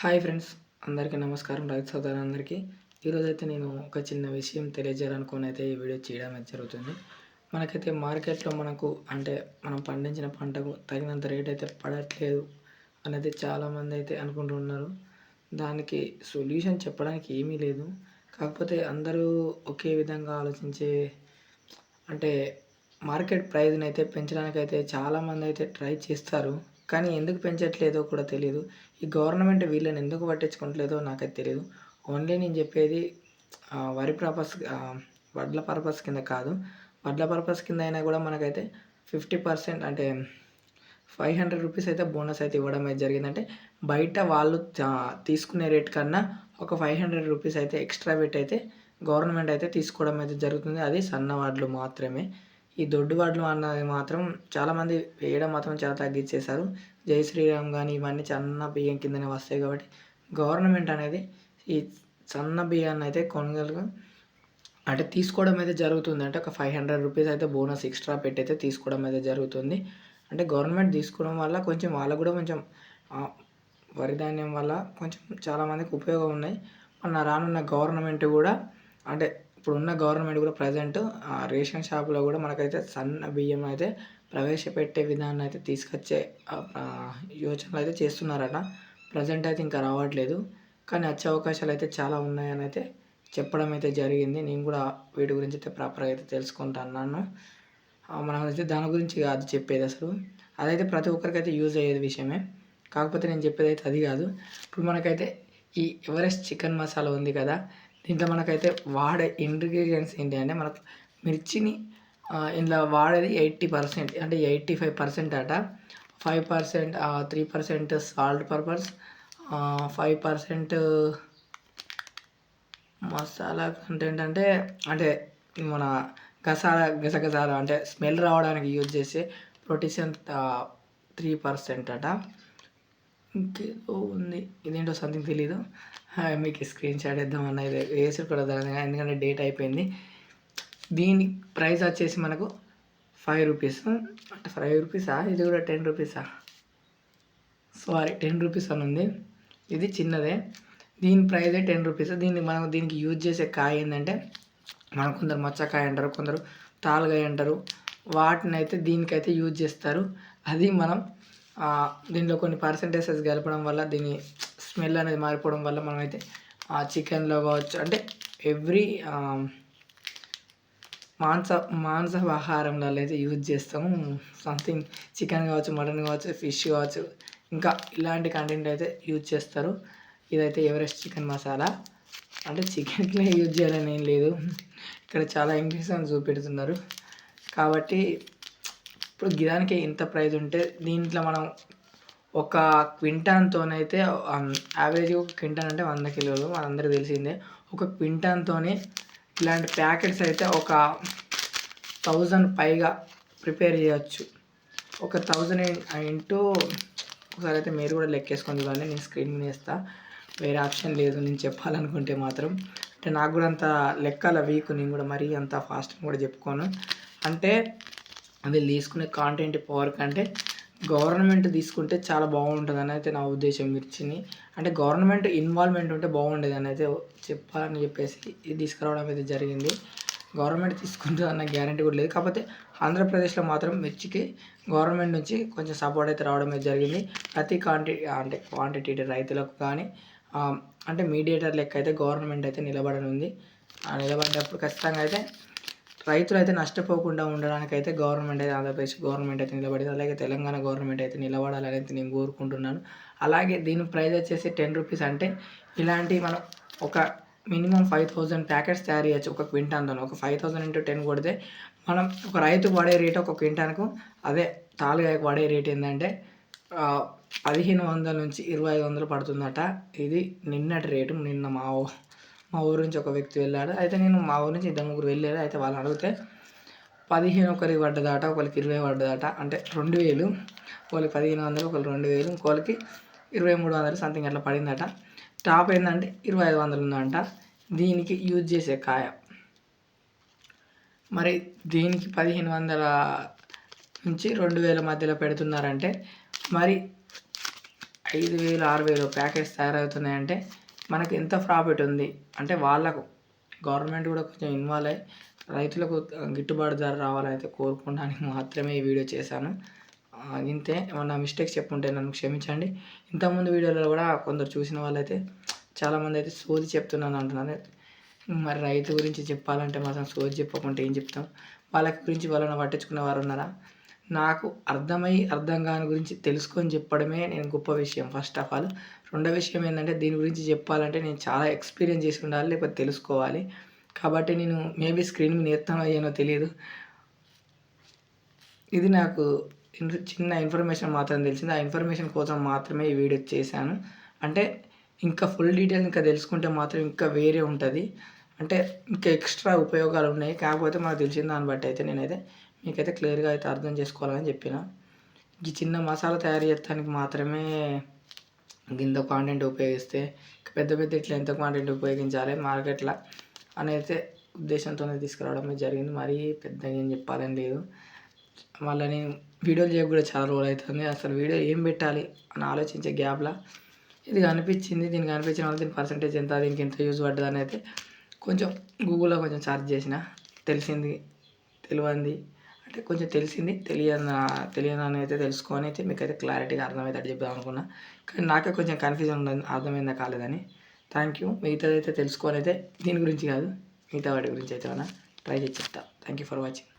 Hi friends అందరికీ నమస్కారం రైతు సోదరులందరికీ. ఈరోజు అయితే నేను ఒక చిన్న విషయం తెలియజేయాలనుకుని అయితే ఈ వీడియో చేయడం అయితే జరుగుతుంది. మనకైతే మార్కెట్లో మనకు అంటే మనం పండించిన పంటకు తగినంత రేట్ అయితే పడట్లేదు అనేది చాలామంది అయితే అనుకుంటున్నారు దానికి సొల్యూషన్ చెప్పడానికి ఏమీ లేదు. కాకపోతే అందరూ ఒకే విధంగా ఆలోచించే అంటే మార్కెట్ ప్రైస్ని అయితే పెంచడానికి అయితే చాలామంది అయితే ట్రై చేస్తారు. కానీ ఎందుకు పెంచట్లేదో కూడా తెలియదు ఈ గవర్నమెంట్ వీళ్ళని ఎందుకు పట్టించుకోవట్లేదో నాకైతే తెలియదు ఓన్లీ నేను చెప్పేది వరి పర్పస్ వడ్ల పర్పస్ కింద కాదు. వడ్ల పర్పస్ కింద అయినా కూడా మనకైతే ఫిఫ్టీ పర్సెంట్ అంటే ఫైవ్ హండ్రెడ్ రూపీస్ అయితే బోనస్ అయితే ఇవ్వడం అయితే జరిగిందంటే బయట వాళ్ళు తీసుకునే రేట్ కన్నా ఒక ఫైవ్ హండ్రెడ్ రూపీస్ అయితే ఎక్స్ట్రా పెట్టి అయితే గవర్నమెంట్ అయితే తీసుకోవడం అయితే జరుగుతుంది. అది సన్న వాడ్లు మాత్రమే. ఈ దొడ్డుబడ్లు అన్నది మాత్రం చాలామంది వేయడం మాత్రం చాలా తగ్గించేశారు. జై శ్రీరామ్ కానీ ఇవన్నీ సన్న బియ్యం కిందనే వస్తాయి కాబట్టి గవర్నమెంట్ అనేది ఈ సన్న బియ్యాన్ని అయితే కొనుగోలు అంటే తీసుకోవడం అయితే జరుగుతుంది. అంటే ఒక ఫైవ్ హండ్రెడ్ రూపీస్ అయితే బోనస్ ఎక్స్ట్రా పెట్టి అయితే తీసుకోవడం అయితే జరుగుతుంది. అంటే గవర్నమెంట్ తీసుకోవడం వల్ల కొంచెం వాళ్ళకు కూడా కొంచెం వరి ధాన్యం వల్ల కొంచెం చాలామందికి ఉపయోగం ఉన్నాయి. మన రానున్న గవర్నమెంట్ కూడా అంటే ఇప్పుడున్న గవర్నమెంట్ కూడా ప్రజెంట్ రేషన్ షాపులో కూడా మనకైతే సన్న బియ్యం అయితే ప్రవేశపెట్టే విధానం అయితే తీసుకొచ్చే యోచనలు అయితే చేస్తున్నారట. ప్రజెంట్ అయితే ఇంకా రావట్లేదు. కానీ వచ్చే అవకాశాలు అయితే చాలా ఉన్నాయని అయితే చెప్పడం అయితే జరిగింది. నేను కూడా వీటి గురించి అయితే ప్రాపర్గా అయితే తెలుసుకుంటున్నాను ఆ, మనం అయితే దాని గురించి కాదు చెప్పేది అసలు. అదైతే ప్రతి ఒక్కరికి అయితే యూజ్ అయ్యేది విషయమే. కాకపోతే నేను చెప్పేది అయితే అది కాదు. ఇప్పుడు మనకైతే ఈ ఎవరెస్ట్ చికెన్ మసాలా ఉంది కదా దీంట్లో మనకైతే వాడే ఇంగ్రీడియంట్స్ ఏంటి అంటే మనకు మిర్చిని ఇందులో వాడేది ఎయిటీ పర్సెంట్ అంటే ఎయిటీ ఫైవ్ పర్సెంట్ అట. Five percent three percent salt purpose five percent masala content అంటే అంటే మన గసాల గసగసాలు అంటే స్మెల్ రావడానికి యూజ్ చేసే ప్రొటీషన్ త్రీ పర్సెంట్ అట. ఇంకేదో ఉంది. ఇదేంటో సంథింగ్ తెలీదు. మీకు స్క్రీన్ షాట్ ఇద్దామన్న ఇది వేసి కూడా ఎందుకంటే డేట్ అయిపోయింది. దీని ప్రైస్ వచ్చేసి మనకు ఫైవ్ రూపీస్ అంటే ఫైవ్ రూపీసా ఇది కూడా టెన్ రూపీసా సారీ టెన్ రూపీస్ అని ఉంది. ఇది చిన్నదే. దీని ప్రైజే టెన్ రూపీస్ దీన్ని మనం దీనికి యూజ్ చేసే కాయ ఏంటంటే మనం కొందరు మచ్చకాయ అంటారు కొందరు తాలుగాయ అంటారు. వాటిని అయితే దీనికైతే యూజ్ చేస్తారు. అది మనం దీనిలో కొన్ని పర్సంటేజెస్ కలపడం వల్ల దీని స్మెల్ అనేది మారిపోవడం వల్ల మనమైతే ఆ చికెన్లో కావచ్చు అంటే ఎవ్రీ మాంస మాంసాహారంలో అయితే యూజ్ చేస్తాము. సంథింగ్ చికెన్ కావచ్చు మటన్ కావచ్చు ఫిష్ కావచ్చు ఇంకా ఇలాంటి కంటెంట్ అయితే యూజ్ చేస్తారు. ఇదైతే ఎవరెస్ట్ చికెన్ మసాలా. అంటే చికెన్లో యూజ్ చేయాలని ఏం లేదు. ఇక్కడ చాలా ఇంగ్లీష్ అని చూపెడుతున్నారు. కాబట్టి ఇప్పుడు గిదానికి ఇంత ప్రైజ్ ఉంటే దీంట్లో మనం ఒక క్వింటాన్తోనైతే యావరేజ్ um, ఒక క్వింటాన్ అంటే వంద కిలోలు మనందరికీ తెలిసిందే. ఒక క్వింటాన్తోనే ఇలాంటి ప్యాకెట్స్ అయితే ఒక థౌజండ్ పైగా ప్రిపేర్ చేయొచ్చు. ఒక థౌజండ్ ఇంటూ ఒకసారి అయితే మీరు కూడా లెక్కేసుకొని చూడండి నేను స్క్రీన్ మీద వేస్తా. వేరే ఆప్షన్ లేదు నేను చెప్పాలనుకుంటే మాత్రం. అంటే నాకు కూడా అంత లెక్కల వీక్ నేను కూడా మరీ అంత ఫాస్ట్ కూడా చెప్పుకోను. అంటే వీళ్ళు తీసుకునే కాంటెంట్ పవర్ కంటే గవర్నమెంట్ తీసుకుంటే చాలా బాగుంటుంది అని అయితే నా ఉద్దేశం మిర్చిని. అంటే గవర్నమెంట్ ఇన్వాల్వ్మెంట్ ఉంటే బాగుండేది అని అయితే చెప్పాలని చెప్పేసి ఇది తీసుకురావడం అయితే జరిగింది. గవర్నమెంట్ తీసుకుంటుంది అన్న గ్యారంటీ కూడా లేదు. కాకపోతే ఆంధ్రప్రదేశ్లో మాత్రం మిర్చికి గవర్నమెంట్ నుంచి కొంచెం సపోర్ట్ అయితే రావడం అయితే జరిగింది. ప్రతి క్వాంటిటీ అంటే క్వాంటిటీ రైతులకు కానీ అంటే మీడియేటర్ లెక్క అయితే గవర్నమెంట్ అయితే నిలబడనుంది. ఆ నిలబడినప్పుడు ఖచ్చితంగా అయితే రైతులు అయితే నష్టపోకుండా ఉండడానికి అయితే గవర్నమెంట్ అయితే ఆంధ్రప్రదేశ్ గవర్నమెంట్ అయితే నిలబడింది. అలాగే తెలంగాణ గవర్నమెంట్ అయితే నిలబడాలని అయితే నేను కోరుకుంటున్నాను. అలాగే దీని ప్రైస్ వచ్చేసి టెన్ రూపీస్ అంటే ఇలాంటి మనం ఒక మినిమం ఫైవ్ థౌజండ్ ప్యాకెట్స్ తయారు చేయొచ్చు ఒక క్వింటాన్తో ఒక ఫైవ్ థౌజండ్ ఇంటూ టెన్ కొడితే మనం ఒక రైతుకు పడే రేట్ ఒక క్వింటాన్కు అదే తాలుగా పడే రేట్ ఏంటంటే పదిహేను వందల నుంచి ఇరవై ఐదు వందలు పడుతుందట. ఇది నిన్నటి రేటు నిన్న మా మా ఊరు నుంచి ఒక వ్యక్తి వెళ్ళాడు. అయితే నేను మా ఊరు నుంచి ఇద్దరు ముగ్గురు వెళ్ళారు. అయితే వాళ్ళని అడిగితే పదిహేను ఒకరికి పడ్డదట ఒకరికి ఇరవై పడ్డదట. అంటే రెండు వేలు. ఒకరికి పదిహేను వందలు ఒకరికి రెండు వేలు. ఇంకోళ్ళకి ఇరవై మూడు వందలు సంథింగ్ అట్లా పడిందట. టాప్ ఏంటంటే ఇరవై ఐదు వందలు ఉందంట. దీనికి యూజ్ చేసే కాయ. మరి దీనికి పదిహేను వందల నుంచి రెండు వేల మధ్యలో పెడుతున్నారంటే మరి ఐదు వేలు ఆరు వేలు ప్యాకేజ్ తయారవుతున్నాయంటే మనకు ఎంత ప్రాఫిట్ ఉంది? అంటే వాళ్ళకు గవర్నమెంట్ కూడా కొంచెం ఇన్వాల్వ్ అయ్యి రైతులకు గిట్టుబాటు ధర రావాలైతే కోరుకోవడానికి మాత్రమే ఈ వీడియో చేశాను. ఇంతే ఏమన్నా మిస్టేక్స్ చెప్పుంటే నన్ను క్షమించండి. ఇంతకుముందు వీడియోలో కూడా కొందరు చూసిన వాళ్ళైతే చాలామంది అయితే సోది చెప్తున్నాను అంటున్నారు. మరి రైతు గురించి చెప్పాలంటే మాత్రం సోది చెప్పకుంటే ఏం చెప్తాం? వాళ్ళ గురించి వాళ్ళని పట్టించుకునే వారు ఉన్నారా? నాకు అర్థమై అర్థం కాని గురించి తెలుసుకొని చెప్పడమే నేను గొప్ప విషయం ఫస్ట్ ఆఫ్ ఆల్ రెండో విషయం ఏంటంటే దీని గురించి చెప్పాలంటే నేను చాలా ఎక్స్పీరియన్స్ చేసి ఉండాలి లేకపోతే తెలుసుకోవాలి. కాబట్టి నేను మేబీ స్క్రీన్ మీద ఎత్తానో అయ్యానో తెలియదు ఇది నాకు చిన్న ఇన్ఫర్మేషన్ మాత్రం తెలిసింది. ఆ ఇన్ఫర్మేషన్ కోసం మాత్రమే ఈ వీడియో చేశాను. అంటే ఇంకా ఫుల్ డీటెయిల్ ఇంకా తెలుసుకుంటే మాత్రం ఇంకా వేరే ఉంటుంది. అంటే ఇంకా ఎక్స్ట్రా ఉపయోగాలు ఉన్నాయి. కాకపోతే మనకు తెలిసిన దాన్ని బట్టి అయితే నేనైతే మీకైతే క్లియర్గా అయితే అర్థం చేసుకోవాలని చెప్పిన. ఈ చిన్న మసాలా తయారు చేయడానికి మాత్రమే ఇంత కాంటెంట్ ఉపయోగిస్తే పెద్ద పెద్ద ఇట్లా ఎంత కాంటెంట్ ఉపయోగించాలి మార్కెట్లో అని అయితే ఉద్దేశంతోనే తీసుకురావడం జరిగింది. మరీ పెద్దగా ఏం చెప్పాలని లేదు. మళ్ళీ నేను వీడియోలు చేయక కూడా చాలా రోజులు అవుతుంది. అసలు వీడియో ఏం పెట్టాలి అని ఆలోచించే గ్యాప్లో ఇది కనిపించింది. దీనికి కనిపించిన వల్ల దీని పర్సంటేజ్ ఎంత దీనికి ఎంత యూజ్ పడ్డదని అని అయితే కొంచెం గూగుల్లో కొంచెం సెర్చ్ చేసిన. తెలిసింది తెలియంది. అంటే కొంచెం తెలిసింది తెలియని తెలియని అయితే తెలుసుకొని అయితే మీకైతే క్లారిటీగా అర్థమవుతుంది చెప్దాం అనుకున్నా. కానీ నాకే కొంచెం కన్ఫ్యూజన్ ఉంది అర్థమైందా కాలేదని. థ్యాంక్ యూ మిగతాదైతే అయితే తెలుసుకొని అయితే దీని గురించి కాదు మిగతా వాటి గురించి అయితే ఏమైనా ట్రై చేసి చెప్తా. Thank you for watching